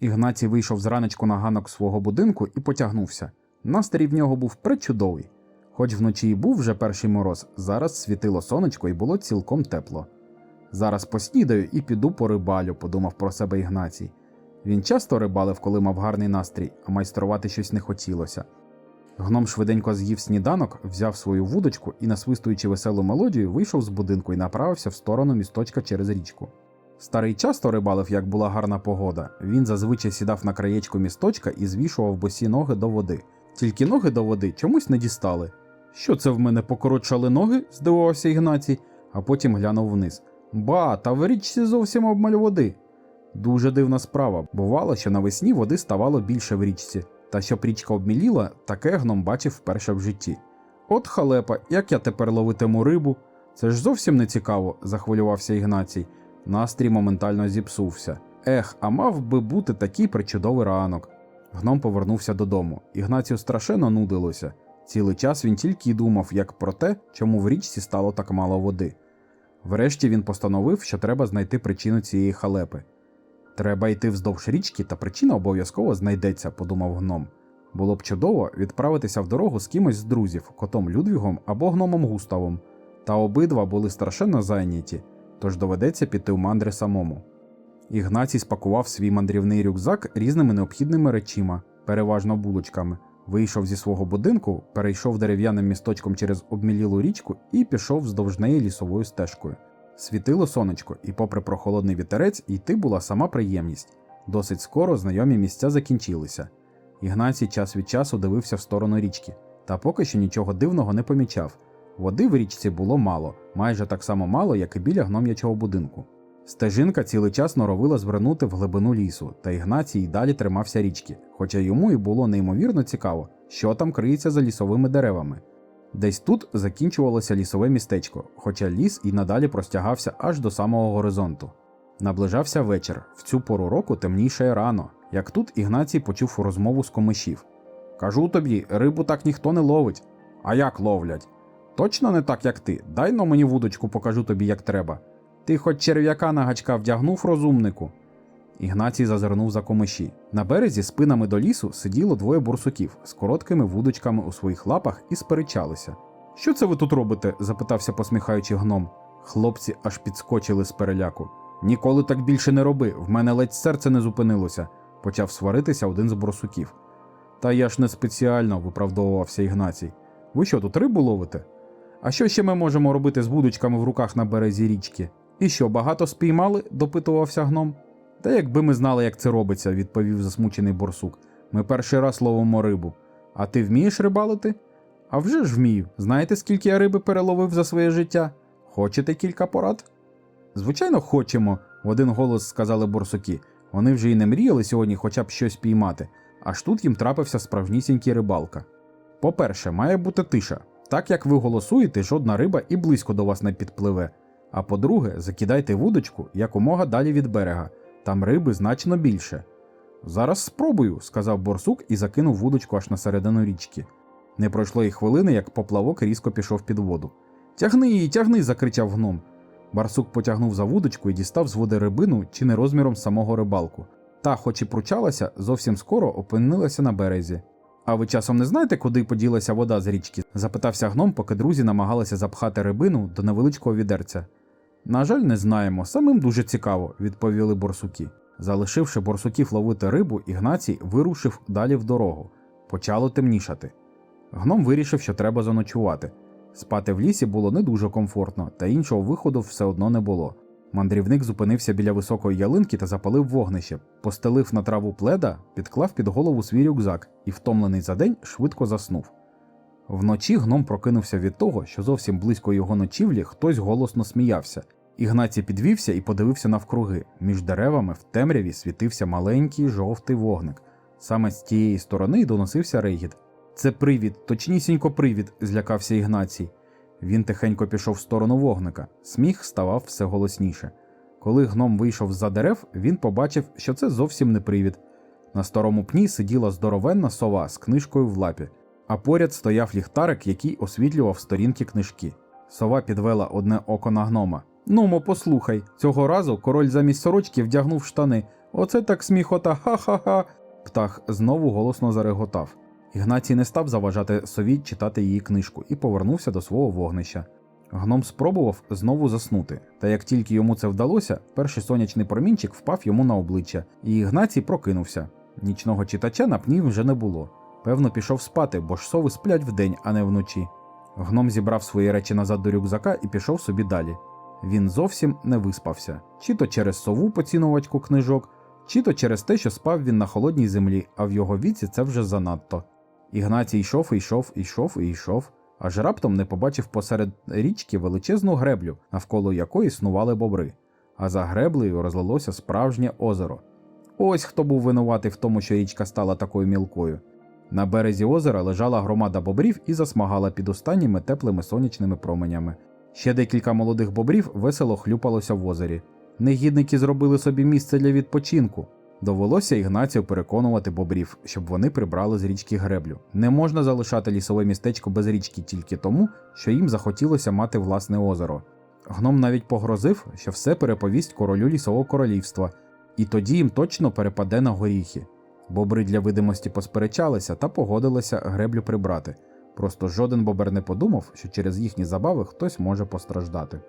Ігнатій вийшов зранечку на ганок свого будинку і потягнувся. Настрій в нього був пречудовий. Хоч вночі й був вже перший мороз, зараз світило сонечко і було цілком тепло. Зараз поснідаю і піду по рибалю, подумав про себе Ігнатій. Він часто рибалив, коли мав гарний настрій, а майструвати щось не хотілося. Гном швиденько з'їв сніданок, взяв свою вудочку і, насвистуючи веселу мелодію, вийшов з будинку і направився в сторону місточка через річку. Старий часто рибалив, як була гарна погода. Він зазвичай сідав на краєчку місточка і звішував босі ноги до води. Тільки ноги до води чомусь не дістали. Що це в мене покоротшали ноги? здивувався Ігнатій, а потім глянув вниз. Ба, та в річці зовсім обмаль води. Дуже дивна справа. Бувало, що навесні води ставало більше в річці, та щоб річка обміліла, таке гном бачив вперше в житті. От халепа, як я тепер ловитиму рибу? Це ж зовсім не цікаво, захвилювався Ігнатій. Настрій моментально зіпсувся. Ех, а мав би бути такий причудовий ранок. Гном повернувся додому. Ігнатію страшенно нудилося. Цілий час він тільки й думав, як про те, чому в річці стало так мало води. Врешті він постановив, що треба знайти причину цієї халепи. Треба йти вздовж річки, та причина обов'язково знайдеться, подумав гном. Було б чудово відправитися в дорогу з кимось з друзів, котом Людвігом або гномом Густавом, та обидва були страшенно зайняті, тож доведеться піти в мандри самому. Ігнатій спакував свій мандрівний рюкзак різними необхідними речима, переважно булочками, вийшов зі свого будинку, перейшов дерев'яним місточком через обмілілу річку і пішов вздовж неї лісовою стежкою. Світило сонечко, і, попри прохолодний вітерець, йти була сама приємність. Досить скоро знайомі місця закінчилися. Ігнатій час від часу дивився в сторону річки, та поки що нічого дивного не помічав. Води в річці було мало, майже так само мало, як і біля гном'ячого будинку. Стежинка цілий час норовила звернути в глибину лісу, та Ігнатій й далі тримався річки, хоча йому і було неймовірно цікаво, що там криється за лісовими деревами. Десь тут закінчувалося лісове містечко, хоча ліс і надалі простягався аж до самого горизонту. Наближався вечір, в цю пору року темніше рано, як тут Ігнатій почув розмову з комишів. Кажу тобі, рибу так ніхто не ловить. А як ловлять? Точно не так, як ти. Дай но мені вудочку, покажу тобі, як треба. Ти хоч черв'яка на гачка вдягнув розумнику. Ігнатій зазирнув за комиші. На березі спинами до лісу сиділо двоє бурсуків з короткими вудочками у своїх лапах і сперечалися. Що це ви тут робите? запитався посміхаючи гном. Хлопці аж підскочили з переляку. Ніколи так більше не роби, в мене ледь серце не зупинилося, почав сваритися один з борсуків. Та я ж не спеціально, виправдовувався Ігнатій. Ви що тут рибу ловите? А що ще ми можемо робити з вудочками в руках на березі річки? І що, багато спіймали? допитувався гном. Та якби ми знали, як це робиться, відповів засмучений борсук. Ми перший раз ловимо рибу. А ти вмієш рибалити? А вже ж вмію. Знаєте, скільки я риби переловив за своє життя? Хочете кілька порад? Звичайно, хочемо, в один голос сказали борсуки. Вони вже й не мріяли сьогодні хоча б щось піймати, аж тут їм трапився справжнісінький рибалка. По-перше, має бути тиша. Так як ви голосуєте, жодна риба і близько до вас не підпливе. А по-друге, закидайте вудочку якомога далі від берега, там риби значно більше. Зараз спробую, сказав борсук і закинув вудочку аж на середину річки. Не пройшло й хвилини, як поплавок різко пішов під воду. Тягни її, тягни, закричав гном. Барсук потягнув за вудочку і дістав з води рибину чи не розміром самого рибалку. Та, хоч і пручалася, зовсім скоро опинилася на березі. А ви часом не знаєте, куди поділася вода з річки? запитався гном, поки друзі намагалися запхати рибину до невеличкого відерця. На жаль, не знаємо, самим дуже цікаво, відповіли борсуки. Залишивши борсуків ловити рибу, Ігнацій вирушив далі в дорогу. Почало темнішати. Гном вирішив, що треба заночувати. Спати в лісі було не дуже комфортно, та іншого виходу все одно не було. Мандрівник зупинився біля високої ялинки та запалив вогнище, постелив на траву пледа, підклав під голову свій рюкзак і, втомлений за день, швидко заснув. Вночі гном прокинувся від того, що зовсім близько його ночівлі хтось голосно сміявся. Ігнатій підвівся і подивився навкруги. Між деревами в темряві світився маленький жовтий вогник. Саме з тієї сторони доносився регіт. Це привід, точнісінько привід, злякався Ігнацій. Він тихенько пішов в сторону вогника. Сміх ставав все голосніше. Коли гном вийшов з-за дерев, він побачив, що це зовсім не привід. На старому пні сиділа здоровенна сова з книжкою в лапі, а поряд стояв ліхтарик, який освітлював сторінки книжки. Сова підвела одне око на гнома. Нумо, послухай, цього разу король замість сорочки вдягнув штани, Оце так сміхота, ха-ха-ха. Птах знову голосно зареготав. Ігнатій не став заважати сові читати її книжку і повернувся до свого вогнища. Гном спробував знову заснути, та як тільки йому це вдалося, перший сонячний промінчик впав йому на обличчя, і Ігнатій прокинувся. Нічного читача на пні вже не було. Певно, пішов спати, бо ж сови сплять вдень, а не вночі. Гном зібрав свої речі назад до рюкзака і пішов собі далі. Він зовсім не виспався, чи то через сову поцінувачку книжок, чи то через те, що спав він на холодній землі, а в його віці це вже занадто. Ігнатій йшов йшов, і йшов і йшов, аж раптом не побачив посеред річки величезну греблю, навколо якої існували бобри, а за греблею розлилося справжнє озеро. Ось хто був винуватий в тому, що річка стала такою мілкою. На березі озера лежала громада бобрів і засмагала під останніми теплими сонячними променями. Ще декілька молодих бобрів весело хлюпалося в озері. Негідники зробили собі місце для відпочинку. Довелося Ігнацію переконувати бобрів, щоб вони прибрали з річки греблю. Не можна залишати лісове містечко без річки тільки тому, що їм захотілося мати власне озеро. Гном навіть погрозив, що все переповість королю лісового королівства, і тоді їм точно перепаде на горіхи. Бобри для видимості посперечалися та погодилися греблю прибрати. Просто жоден бобер не подумав, що через їхні забави хтось може постраждати.